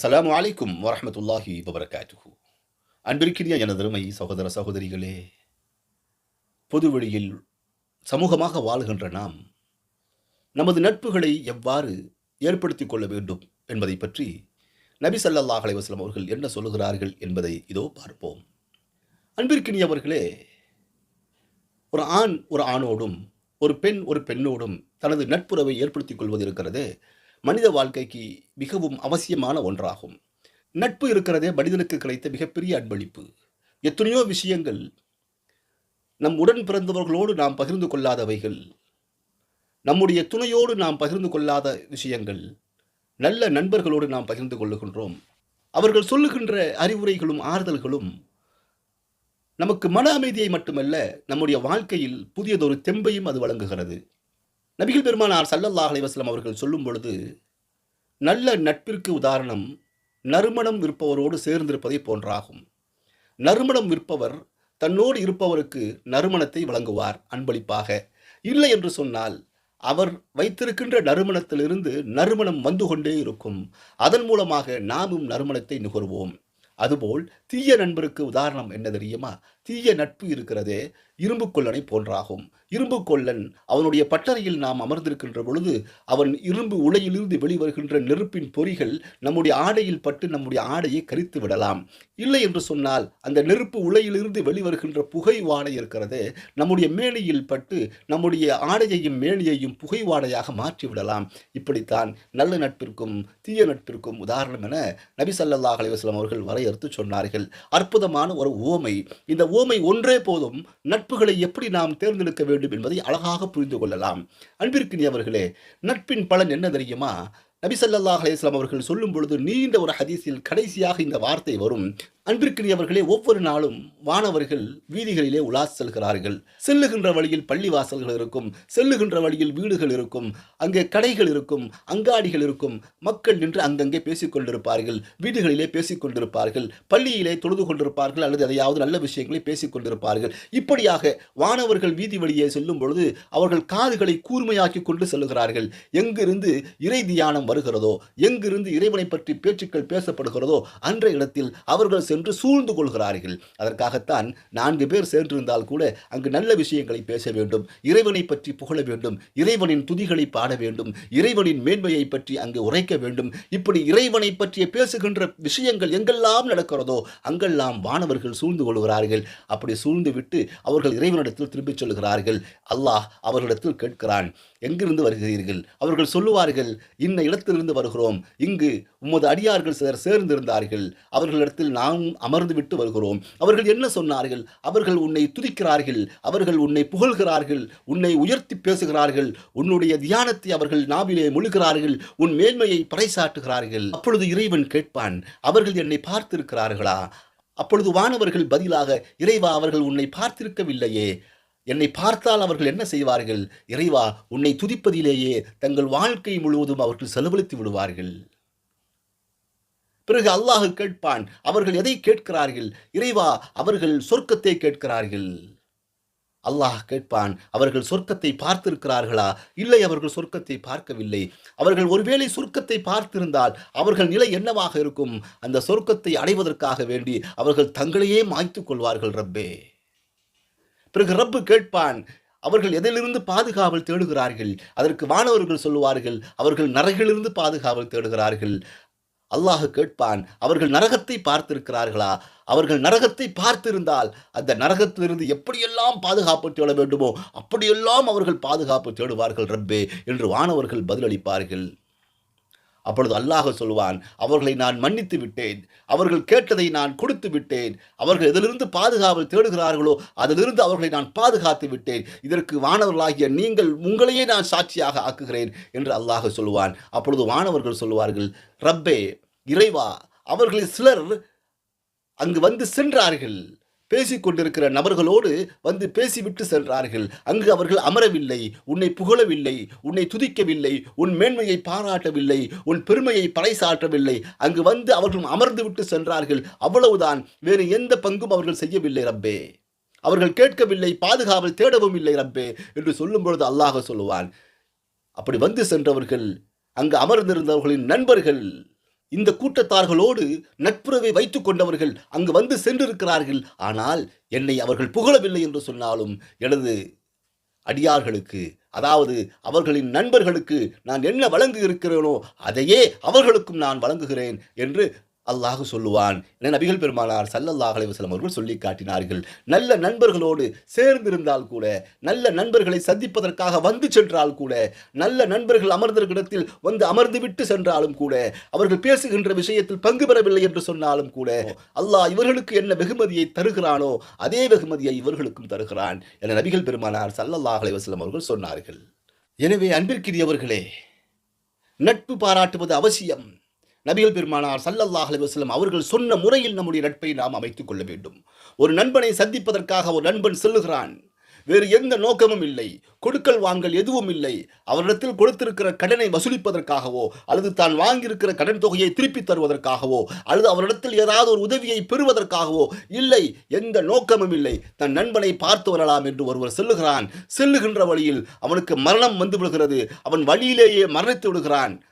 அஸ்லாம் வலைக்கும் வரமத்துல்லாஹி வபரகாத்துஹு. அன்பிற்கினிய எனதருமை சகோதர சகோதரிகளே பொது வழியில் சமூகமாக வாழ்கின்ற நாம் நமது நட்புகளை எவ்வாறு ஏற்படுத்திக் கொள்ள வேண்டும் என்பதை பற்றி நபி சல்லாஹ் அலைவாஸ்லாம் அவர்கள் என்ன சொல்லுகிறார்கள் என்பதை இதோ பார்ப்போம். அன்பிற்கினியவர்களே ஒரு ஆண் ஒரு ஆணோடும் ஒரு பெண் ஒரு பெண்ணோடும் தனது நட்புறவை ஏற்படுத்திக் கொள்வது இருக்கிறதே. மனித வாழ்க்கைக்கு மிகவும் அவசியமான ஒன்றாகும். நட்பு இருக்கிறதே மனிதனுக்கு கிடைத்த மிகப்பெரிய அன்பளிப்பு. எத்தனையோ விஷயங்கள் நம் உடன் பிறந்தவர்களோடு நாம் பகிர்ந்து கொள்ளாதவைகள் நம்முடைய துணையோடு நாம் பகிர்ந்து கொள்ளாத விஷயங்கள் நல்ல நண்பர்களோடு நாம் பகிர்ந்து கொள்ளுகின்றோம். அவர்கள் சொல்லுகின்ற அறிவுரைகளும் ஆறுதல்களும் நமக்கு மன அமைதியை மட்டுமல்ல நம்முடைய வாழ்க்கையில் புதியதொரு தெம்பையும் அது வழங்குகிறது. நபிகள் பெருமானார் சல்லல்லாஹ் அலைவாஸ்லம் அவர்கள் சொல்லும் பொழுது நல்ல நட்பிற்கு உதாரணம் நறுமணம் விற்பவரோடு சேர்ந்திருப்பதை போன்றாகும். நறுமணம் விற்பவர் தன்னோடு இருப்பவருக்கு நறுமணத்தை வழங்குவார் அன்பளிப்பாக. இல்லை என்று சொன்னால் அவர் வைத்திருக்கின்ற நறுமணத்திலிருந்து நறுமணம் வந்து கொண்டே இருக்கும். அதன் மூலமாக நாமும் நறுமணத்தை நுகர்வோம். அதுபோல் தீய நண்பருக்கு உதாரணம் என்ன தெரியுமா? தீய நட்பு இருக்கிறதே இரும்பு போன்றாகும். இரும்பு கொல்லன் அவனுடைய பட்டறையில் நாம் அமர்ந்திருக்கின்ற பொழுது அவன் இரும்பு உலையிலிருந்து வெளிவருகின்ற நெருப்பின் பொறிகள் நம்முடைய ஆடையில் பட்டு நம்முடைய ஆடையை கரித்து விடலாம். இல்லை என்று சொன்னால் அந்த நெருப்பு உலையிலிருந்து வெளிவருகின்ற புகை வாடை இருக்கிறது. நம்முடைய மேனியில் பட்டு நம்முடைய ஆடையையும் மேனியையும் புகை வாடையாக மாற்றி விடலாம். இப்படித்தான் நல்ல நட்பிற்கும் தீய நட்பிற்கும் உதாரணம் என நபி ஸல்லல்லாஹு அலைஹி அவர்கள் வரையறுத்து சொன்னார்கள். அற்புதமான ஒரு ஓமை. இந்த ஓமை ஒன்றே போதும். நட்புகளை எப்படி நாம் தேர்ந்தெடுக்க வேண்டும்? என்பதை அழகாக புரிந்து கொள்ளலாம். அன்பிற்கினியவர்களே நட்பின் பலன் என்ன தெரியுமா? நபி ஸல்லல்லாஹு அவர்கள் சொல்லும் பொழுது நீண்ட ஒரு ஹதீஸில் கடைசியாக இந்த வார்த்தை வரும். அன்பிற்குரியவர்களே ஒவ்வொரு நாளும் வானவர்கள் வீதிகளிலே உலா செல்கிறார்கள். செல்லுகின்ற வழியில் பள்ளிவாசல்கள் இருக்கும் செல்லுகின்ற வழியில் வீடுகள் இருக்கும் அங்கே கடைகள் இருக்கும் அங்காடிகள் இருக்கும். மக்கள் நின்று அங்கங்கே பேசிக் கொண்டிருப்பார்கள் வீடுகளிலே பேசிக்கொண்டிருப்பார்கள் பள்ளியிலே தொழுது கொண்டிருப்பார்கள் அல்லது எதையாவது நல்ல விஷயங்களை பேசிக்கொண்டிருப்பார்கள் இப்படியாக வானவர்கள் வீதி வழியே செல்லும் பொழுது அவர்கள் காதுகளை கூர்மையாக்கி கொண்டு செல்லுகிறார்கள். எங்கிருந்து இறை தியானம் வருகிறதோ எங்கிருந்து இறைவனை பற்றி பேச்சுக்கள் பேசப்படுகிறதோ அன்றைய இடத்தில் அவர்கள் சென்று சூழ்ந்து கொள்கிறார்கள். அதற்காகத்தான் நான்கு பேர் சேர்ந்திருந்தால் கூட அங்கு நல்ல விஷயங்களை பேச வேண்டும் இறைவனை பற்றி புகழ வேண்டும் இறைவனின் துதிகளை பாட வேண்டும் இறைவனின் மேன்மையை பற்றி அங்கு உரைக்க வேண்டும். இப்படி இறைவனை பற்றிய பேசுகின்ற விஷயங்கள் எங்கெல்லாம் நடக்கிறதோ அங்கெல்லாம் வானவர்கள் சூழ்ந்து கொள்கிறார்கள். அப்படி சூழ்ந்து விட்டு அவர்கள் இறைவனிடத்தில் திரும்பிச் சொல்கிறார்கள். அல்லாஹ் அவர்களிடத்தில் கேட்கிறான் எங்கிருந்து வருகிறீர்கள்? அவர்கள் சொல்லுவார்கள் இன்ன இடத்திலிருந்து வருகிறோம். இங்கு உமது அடியார்கள் சிலர் சேர்ந்திருந்தார்கள். அவர்களிடத்தில் நாம் அமர்ந்து விட்டு வருகிறோம். அவர்கள் என்ன சொன்னார்கள்? அவர்கள் உன்னை துதிக்கிறார்கள். அவர்கள் உன்னை புகழ்கிறார்கள். உன்னை உயர்த்தி பேசுகிறார்கள். உன்னுடைய தியானத்தை அவர்கள் நாவிலே முழுகிறார்கள். உன் மேன்மையை பறைசாட்டுகிறார்கள் அப்பொழுது இறைவன் கேட்பான் அவர்கள் என்னை பார்த்திருக்கிறார்களா? அப்பொழுது வானவர்கள் பதிலாக இறைவா அவர்கள் உன்னை பார்த்திருக்கவில்லையே. என்னை பார்த்தால் அவர்கள் என்ன செய்வார்கள்? இறைவா உன்னை துதிப்பதிலேயே தங்கள் வாழ்க்கை முழுவதும் அவர்கள் செலவழித்து விடுவார்கள். பிறகு அல்லாஹ் கேட்பான் அவர்கள் எதை கேட்கிறார்கள்? இறைவா அவர்கள் சொர்க்கத்தை கேட்கிறார்கள். அல்லாஹ் கேட்பான் அவர்கள் சொர்க்கத்தை பார்த்திருக்கிறார்களா? இல்லை அவர்கள் சொர்க்கத்தை பார்க்கவில்லை. அவர்கள் ஒருவேளை சொர்க்கத்தை பார்த்திருந்தால் அவர்கள் நிலை என்னவாக இருக்கும்? அந்த சொர்க்கத்தை அடைவதற்காக வேண்டி அவர்கள் தங்களையே மாய்த்துக் கொள்வார்கள் ரப்பே. பிறகு ரப்பு கேட்பான் அவர்கள் எதிலிருந்து பாதுகாவல் தேடுகிறார்கள்? அதற்கு வானவர்கள் சொல்லுவார்கள் அவர்கள் நரகிலிருந்து பாதுகாவல் தேடுகிறார்கள். அல்லாஹ் கேட்பான் அவர்கள் நரகத்தை பார்த்திருக்கிறார்களா? அவர்கள் நரகத்தை பார்த்திருந்தால் அந்த நரகத்திலிருந்து எப்படியெல்லாம் பாதுகாப்பு தேட வேண்டுமோ அப்படியெல்லாம் அவர்கள் பாதுகாப்பு தேடுவார்கள் ரப்பே என்று வானவர்கள் பதிலளிப்பார்கள். அப்பொழுது அல்லாஹ் சொல்வான் அவர்களை நான் மன்னித்து விட்டேன் அவர்கள் கேட்டதை நான் கொடுத்து விட்டேன் அவர்கள் எதிலிருந்து பாதுகாவல் தேடுகிறார்களோ அதிலிருந்து அவர்களை நான் பாதுகாத்து விட்டேன். இதற்கு வானவர்களாகிய நீங்கள் உங்களையே நான் சாட்சியாக ஆக்குகிறேன் என்று அல்லாஹ் சொல்லுவான். அப்பொழுது வானவர்கள் சொல்லுவார்கள் ரப்பே இறைவா அவர்களில் சிலர் அங்கு வந்து சென்றார்கள். பேசிக்கொண்டிருக்கிற நபர்களோடு வந்து பேசிவிட்டு சென்றார்கள் அங்கு அவர்கள் அமரவில்லை உன்னை புகழவில்லை உன்னை துதிக்கவில்லை உன் மேன்மையை பாராட்டவில்லை உன் பெருமையை பறைசாற்றவில்லை. அங்கு வந்து அவர்கள் அமர்ந்து விட்டு சென்றார்கள். அவ்வளவுதான் வேறு எந்த பங்கும் அவர்கள் செய்யவில்லை ரப்பே. அவர்கள் கேட்கவில்லை பாதுகாவல் தேடவும் இல்லை ரப்பே என்று சொல்லும் பொழுது அல்லாஹ் சொல்லுவான். அப்படி வந்து சென்றவர்கள் அங்கு அமர்ந்திருந்தவர்களின் நண்பர்கள் இந்த கூட்டத்தார்களோடு நட்புறவை வைத்துக் கொண்டவர்கள் அங்கு வந்து சென்றிருக்கிறார்கள். ஆனால் என்னை அவர்கள் புகழவில்லை என்று சொன்னாலும் எனது அடியார்களுக்கு அதாவது அவர்களின் நண்பர்களுக்கு நான் என்ன வழங்கு இருக்கிறேனோ அதையே அவர்களுக்கும் நான் வழங்குகிறேன் என்று அல்லாஹ் சொல்லுவான். என நபிகள் பெருமானார் சல்லல்லாஹ் அலைவசலம் அவர்கள் சொல்லி காட்டினார்கள். நல்ல நண்பர்களோடு சேர்ந்திருந்தால் கூட நல்ல நண்பர்களை சந்திப்பதற்காக வந்து சென்றால் கூட நல்ல நண்பர்கள் அமர்ந்திருக்கிடத்தில் வந்து அமர்ந்து விட்டு சென்றாலும் கூட அவர்கள் பேசுகின்ற விஷயத்தில் பங்கு பெறவில்லை என்று சொன்னாலும் கூட அல்லாஹ் இவர்களுக்கு என்ன வெகுமதியை தருகிறானோ அதே வெகுமதியை இவர்களுக்கும் தருகிறான் என நபிகள் பெருமானார் சல்லல்லாஹ் அலைவசலம் அவர்கள் சொன்னார்கள். எனவே அன்பிற்கிறியவர்களே நட்பு பாராட்டுவது அவசியம். நபிகள் பெருமானார் சல்லல்லாஹ் அலுவலம் அவர்கள் சொன்ன முறையில் நம்முடைய நட்பை நாம் அமைத்துக் கொள்ள வேண்டும். ஒரு நண்பனை சந்திப்பதற்காக ஒரு நண்பன் செல்லுகிறான். வேறு எந்த நோக்கமும் இல்லை. கொடுக்கல் வாங்கல் எதுவும் இல்லை. அவரிடத்தில் கொடுத்திருக்கிற கடனை வசூலிப்பதற்காகவோ அல்லது தான் வாங்கியிருக்கிற கடன் தொகையை திருப்பித் தருவதற்காகவோ அல்லது அவரிடத்தில் ஏதாவது ஒரு உதவியை பெறுவதற்காகவோ இல்லை. எந்த நோக்கமும் இல்லை. தன் நண்பனை பார்த்து வரலாம் என்று ஒருவர் செல்லுகிறான். செல்லுகின்ற வழியில் அவனுக்கு மரணம் வந்து விடுகிறது அவன் வழியிலேயே மரணித்து விடுகிறான்.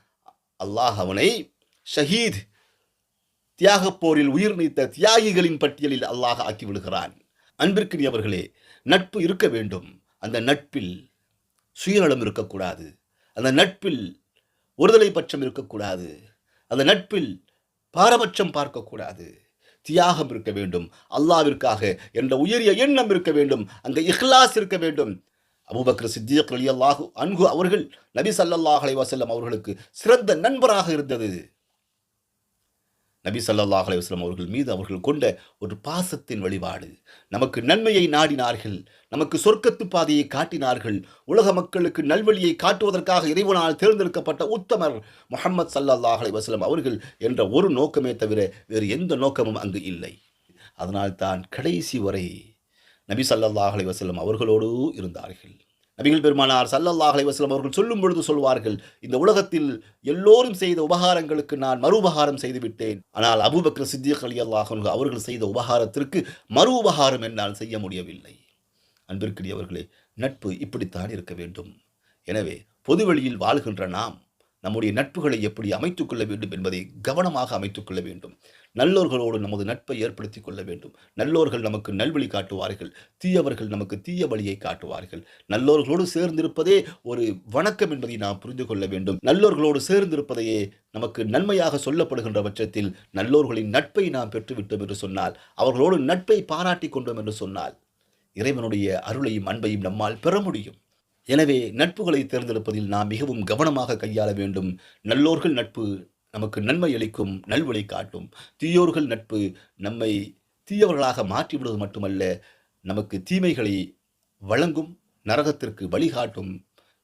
அல்லாஹ் அவனை ஷஹீத் தியாகப் போரில் உயிர் நீத்த தியாகிகளின் பட்டியலில் அல்லாஹ் ஆக்கி விடுகிறான். அன்பிற்குரியவர்களே நட்பு இருக்க வேண்டும். அந்த நட்பில் சுயநலம் இருக்கக்கூடாது. அந்த நட்பில் ஒருதலை பட்சம் இருக்கக்கூடாது. அந்த நட்பில் பாரபட்சம் பார்க்கக்கூடாது. தியாகம் இருக்க வேண்டும். அல்லாவிற்காக என்ற உயரிய எண்ணம் இருக்க வேண்டும். அங்கே இஹ்லாஸ் இருக்க வேண்டும். அபுபக்ர சித்தியக் ரலியல்லாஹு அன்ஹு அவர்கள் நபி ஸல்லல்லாஹு அலைஹி அவர்களுக்கு சிறந்த நண்பராக இருந்தது. நபி ஸல்லல்லாஹு அலைஹி அவர்கள் மீது அவர்கள் கொண்ட ஒரு பாசத்தின் வழிபாடு. நமக்கு நன்மையை நாடினார்கள் நமக்கு சொர்க்கத்து பாதையை காட்டினார்கள் உலக மக்களுக்கு நல்வழியை காட்டுவதற்காக இறைவனால் தேர்ந்தெடுக்கப்பட்ட உத்தமர் முகமது ஸல்லல்லாஹு அலைஹி அவர்கள் என்ற ஒரு நோக்கமே தவிர வேறு எந்த நோக்கமும் அங்கு இல்லை. அதனால் தான் கடைசி வரை நபி ஸல்லல்லாஹு அலைஹி அவர்களோடு இருந்தார்கள். நபிகள் பெருமானார் ஸல்லல்லாஹு அலைஹி அவர்கள் சொல்லும் பொழுது சொல்வார்கள் இந்த உலகத்தில் எல்லோரும் செய்த உபகாரங்களுக்கு நான் மறு உபகாரம் செய்து விட்டேன். ஆனால் அபுபக்ர சித்திக் அலி அன்ஹு அவர்கள் செய்த உபகாரத்திற்கு மறு உபகாரம் என்னால் செய்ய முடியவில்லை. அன்பிற்குரியவர்களே நட்பு இப்படித்தான் இருக்க வேண்டும். எனவே பொதுவெளியில் வாழ்கின்ற நாம் நம்முடைய நட்புகளை எப்படி அமைத்துக் கொள்ள வேண்டும் என்பதை கவனமாக அமைத்துக் கொள்ள வேண்டும். நல்லோர்களோடு நமது நட்பை ஏற்படுத்திக் கொள்ள வேண்டும். நல்லோர்கள் நமக்கு நல்வழி காட்டுவார்கள். தீயவர்கள் நமக்கு தீய வழியை காட்டுவார்கள். நல்லோர்களோடு சேர்ந்திருப்பதே ஒரு வணக்கம் என்பதை நாம் புரிந்து கொள்ள வேண்டும். நல்லோர்களோடு சேர்ந்திருப்பதையே நமக்கு நன்மையாக சொல்லப்படுகின்ற பட்சத்தில் நல்லோர்களின் நட்பை நாம் பெற்றுவிட்டோம் என்று சொன்னால் அவர்களோடு நட்பை பாராட்டி கொண்டோம் என்று சொன்னால் இறைவனுடைய அருளையும் அன்பையும் நம்மால் பெற முடியும். எனவே நட்புகளை தேர்ந்தெடுப்பதில் நாம் மிகவும் கவனமாக கையாள வேண்டும். நல்லோர்கள் நட்பு நமக்கு நன்மை அளிக்கும் நல்வழி காட்டும். தீயோர்கள் நட்பு நம்மை தீயவர்களாக மாற்றிவிடுவது மட்டுமல்ல நமக்கு தீமைகளை வழங்கும் நரகத்திற்கு வழிகாட்டும்.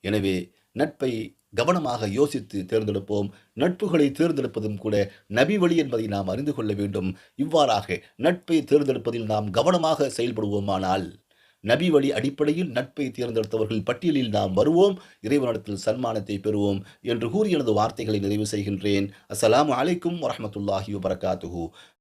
எனவே நட்பை கவனமாக யோசித்து தேர்ந்தெடுப்போம். நட்புகளை தேர்ந்தெடுப்பதும் கூட நபி வழி என்பதை நாம் அறிந்து கொள்ள வேண்டும். இவ்வாறாக நட்பை தேர்ந்தெடுப்பதில் நாம் கவனமாக செயல்படுவோமானால் நபி வழி அடிப்படையில் நட்பை தேர்ந்தெடுத்தவர்கள் பட்டியலில் நாம் வருவோம். இறைவனிடத்தில் சன்மானத்தை பெறுவோம் என்று கூறி எனது வார்த்தைகளை நிறைவு செய்கின்றேன். அஸ்லாம் அலைக்கும் வரமத்துல்லாஹி வபரகாத்துஹு.